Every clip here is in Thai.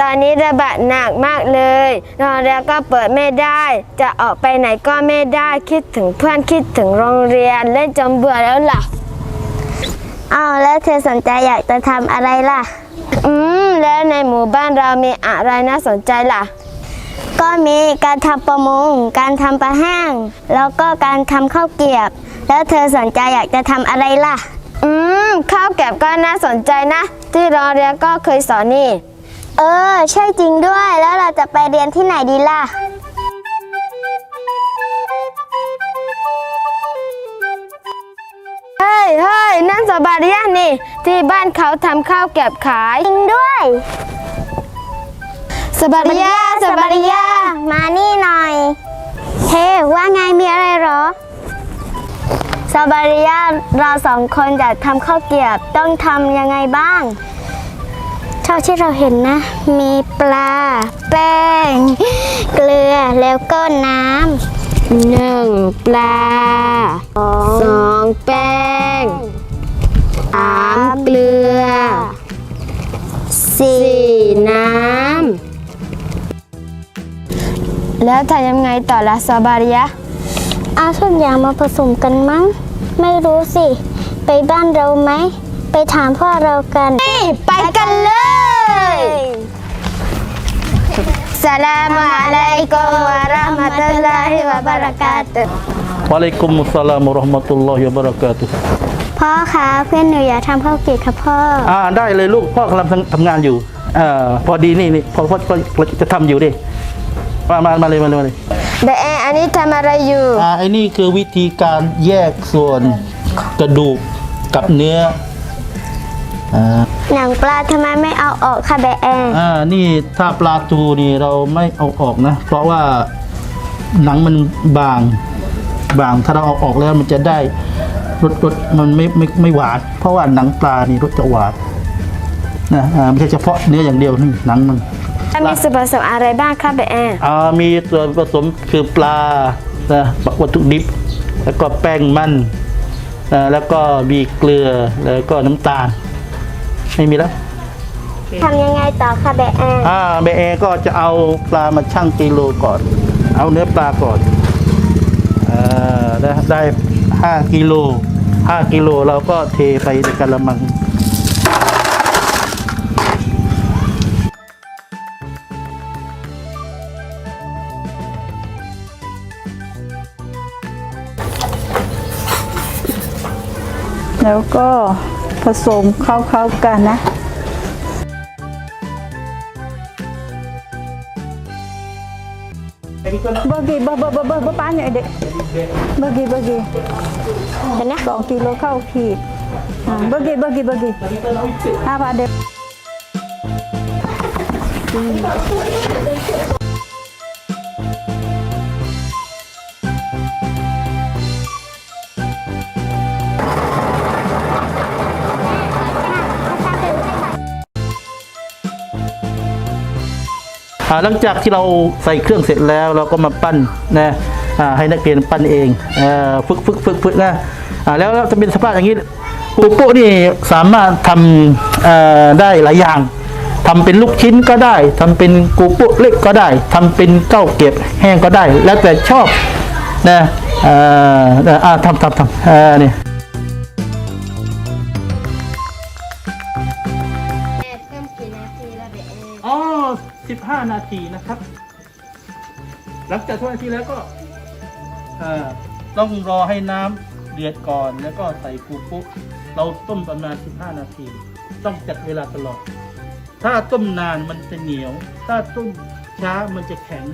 ตอนนี้ระบาดหนักมากเลย นอนแล้วก็เปิดไม่ได้ จะออกไปไหนก็ไม่ได้คิดถึงเพื่อนคิดถึงโรงเรียนเล่นจนเบื่อแล้วล่ะอ้าวแล้วเธอสนใจอยากจะทำอะไรล่ะ อืม แล้วในหมู่บ้านเรามีอะไรน่าสนใจล่ะ ก็มีการทำประมง การทำปลาแห้ง แล้วก็การทำข้าวเกรียบ แล้วเธอสนใจอยากจะทำอะไรล่ะ อืม ข้าวแก็บก็น่าสนใจนะ ที่โรงเรียนก็เคยสอนนี่เออ ใช่จริงด้วยแล้วเราจะไปเรียนที่ไหนดีล่ะ เฮ้ยเฮ้ยนั่นสบาริยะนี่ ที่บ้านเขาทำข้าวแก็บขาย จริงด้วยสบาริยะสบาริยะมานี่หน่อย เฮ้ว่าไงมีอะไรเหรอสบาริยาเราสองคนอยากทำข้าวเกรียบต้องทำยังไงบ้าง เท่าที่เราเห็นนะ มีปลา แป้ง เกลือแล้วก็น้ำหนึ่งปลาสองแป้งสามเกลือสี่น้ำแล้วทำยังไงต่อละซาบาริยะเอาทุกอย่างมาผสมกันมั้ง ไม่รู้สิ ไปบ้านเราไหม ไปถามพ่อเรากัน ไปกันเลย สลามอะลัยกุมวะเราะห์มะตุลลอฮิวะบะเราะกาตุฮ์ Waalaikumsalam warahmatullahi wabarakatuh พ่อคะเพื่อนหนูอยากทำข้าวเกรียบค่ะพ่อ อ่าได้เลยลูกพ่อกำลังทำทำงานอยู่อ่าพอดีนี่นี่พอพอพอจะทำอยู่ดิมามามาเลยมาเลยมาเลยเบะเอะอันนี้ทำอะไรอยู่ อ่าไอ้นี่คือวิธีการแยกส่วนกระดูกกับเนื้ออ่า หนังปลาทำไมไม่เอาออกค่ะแบะแออ่านี่ถ้าปลาทูนี่เราไม่เอาออกนะ เพราะว่าหนังมันบางบางถ้าเราเอาออกแล้วมันจะได้รสรสมันไม่ไม่ไม่หวานเพราะว่าหนังปลานี่รสจะหวานนะอ่าไม่ใช่เฉพาะเนื้ออย่างเดียวนี่หนังมันมีส่วนผสมอะไรบ้างครับเบะเอะอ่ามีส่วนผสมคือปลานะวัตถุดิบ แล้วก็แป้งมันนะแล้วก็มีเกลือแล้วก็น้ำตาล ไม่มีแล้ว ทำยังไงต่อค่ะแบะแออ่าเบเอก็จะเอาปลามาชั่งกิโลก่อน เอาเนื้อปลาก่อนอ่าได้ได้ห้ากิโลห้ากิโลเราก็เทไปในกระมัง แล้วก็ ผสมเข้าๆกันนะ bagi bah bah bah bah bah banyak dek bagi bagi Benar? song kilo kau ขีด ha, bagi bagi bagi apa ada อ่า หลังจากที่เราใส่เครื่องเสร็จแล้วเราก็มาปั้นนะให้นักเรียนปั้นเองฝึกฝึกฝึกฝึกนะแล้วจะเป็นสภาพอย่างนี้ปูโป้นี่สามารถทำได้หลายอย่างทำเป็นลูกชิ้นก็ได้ทำเป็นกูโป้เล็กก็ได้ทำเป็นเก้าเก็บแห้งก็ได้ แล้วแต่ชอบนะอ่าทำทำทำอ่อนี่ 15 นาทีนะครับ หลังจาก15นาทีแล้วก็ต้องรอให้น้ำเดือดก่อนแล้วก็ใส่กูปุ๊เราต้มประมาณ 15 นาที ต้องจัดเวลาตลอด ถ้าต้มนานมันจะเหนียว ถ้าต้มช้ามันจะแข็ง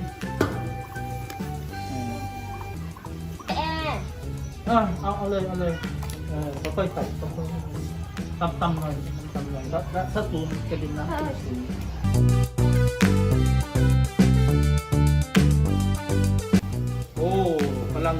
เอาเอาเลยเอาเลยเออค่อยใส่ค่อยๆตำตำหน่อยต้มหน่อยแล้วถ้าตูนมระดิ่มน้ำตูน